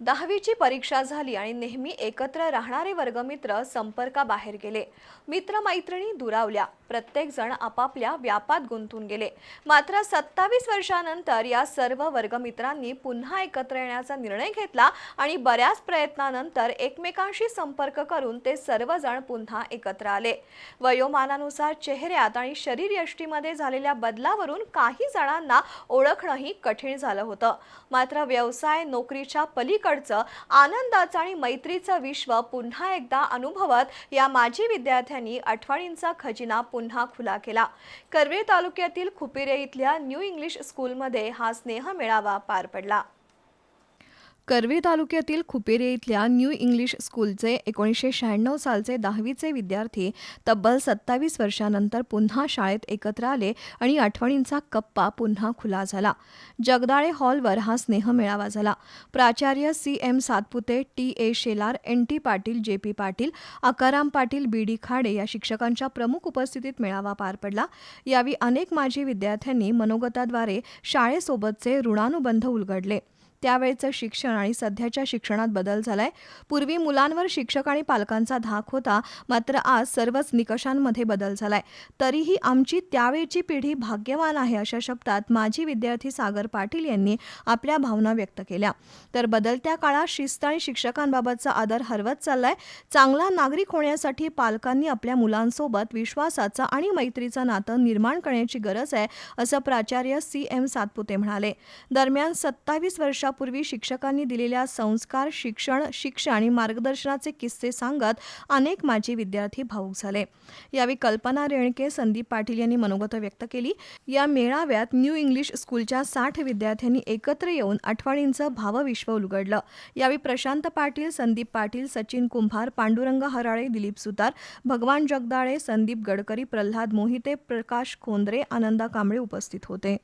दहावीची परीक्षा झाली आणि नेहमी एकत्र राहणारे वर्गमित्र संपर्काबाहेर गेले. मित्रमैत्रिणी दुरावल्या. प्रत्येकजण आपापल्या व्यापात गुंतून गेले. मात्र सत्तावीस वर्षानंतर या सर्व वर्गमित्रांनी पुन्हा एकत्र येण्याचा निर्णय घेतला आणि बऱ्याच प्रयत्नानंतर एकमेकांशी संपर्क करून ते सर्वजण पुन्हा एकत्र आले. वयोमानानुसार चेहऱ्यात आणि शरीरयष्टीमध्ये झालेल्या बदलावरून काही जणांना ओळखणंही कठीण झालं होतं. मात्र व्यवसाय नोकरीच्या पलीकडचं आनंदाचं आणि मैत्रीचं विश्व पुन्हा एकदा अनुभवत या माजी विद्यार्थ्यांनी आठवणींचा खजिना पुन्हा खुला केला. करवीर तालुक्यातील खुपिरे इथल्या न्यू इंग्लिश स्कूलमध्ये हा स्नेह मेळावा पार पडला. करवी तालुक्यातील खुपेरे इथल्या न्यू इंग्लिश स्कूलचे एकोणीसशे शहाण्णव सालचे दहावीचे विद्यार्थी तब्बल सत्तावीस वर्षानंतर पुन्हा शाळेत एकत्र आले आणि आठवणींचा कप्पा पुन्हा खुला झाला. जगदाळे हॉलवर हा स्नेह मेळावा झाला. प्राचार्य C. M. Satpute T. A. Shelar N. T. Patil J. P. Patil Akaram Patil B. D. Khade या शिक्षकांच्या प्रमुख उपस्थितीत मेळावा पार पडला. यावेळी अनेक माजी विद्यार्थ्यांनी मनोगताद्वारे शाळेसोबतचे ऋणानुबंध उलगडले. त्यावेळचं शिक्षण आणि सध्याच्या शिक्षणात बदल झालाय. पूर्वी मुलांवर शिक्षक आणि पालकांचा धाक होता मात्र आज सर्वच निकषांमध्ये बदल झालाय. तरीही आमची त्यावेळची पिढी भाग्यवान आहे अशा शब्दात माजी विद्यार्थी सागर पाटील यांनी आपल्या भावना व्यक्त केल्या. तर बदलत्या काळात शिस्त आणि शिक्षकांबाबतचा आदर हरवत चाललाय. चांगला नागरिक होण्यासाठी पालकांनी आपल्या मुलांसोबत विश्वासाचं आणि मैत्रीचं नातं निर्माण करण्याची गरज आहे असं प्राचार्य सी एम सातपुते म्हणाले. दरम्यान सत्तावीस वर्ष वर्षापूर्वी शिक्षकांनी दिलेल्या संस्कार शिक्षण शिक्षा आणि मार्गदर्शनाचे किस्से सांगत अनेक माजी विद्यार्थी भाऊक झाले. यावेळी कल्पना रेणके संदीप पाटील यांनी मनोगत व्यक्त केली. या मेळाव्यात न्यू इंग्लिश स्कूलच्या साठ विद्यार्थ्यांनी एकत्र येऊन आठवणींचं भावविश्व उलगडलं. यावेळी प्रशांत पाटील संदीप पाटील सचिन कुंभार पांडुरंग हराळे दिलीप सुतार भगवान जगदाळे संदीप गडकरी प्रल्हाद मोहिते प्रकाश खोंद्रे आनंदा कांबळे उपस्थित होते.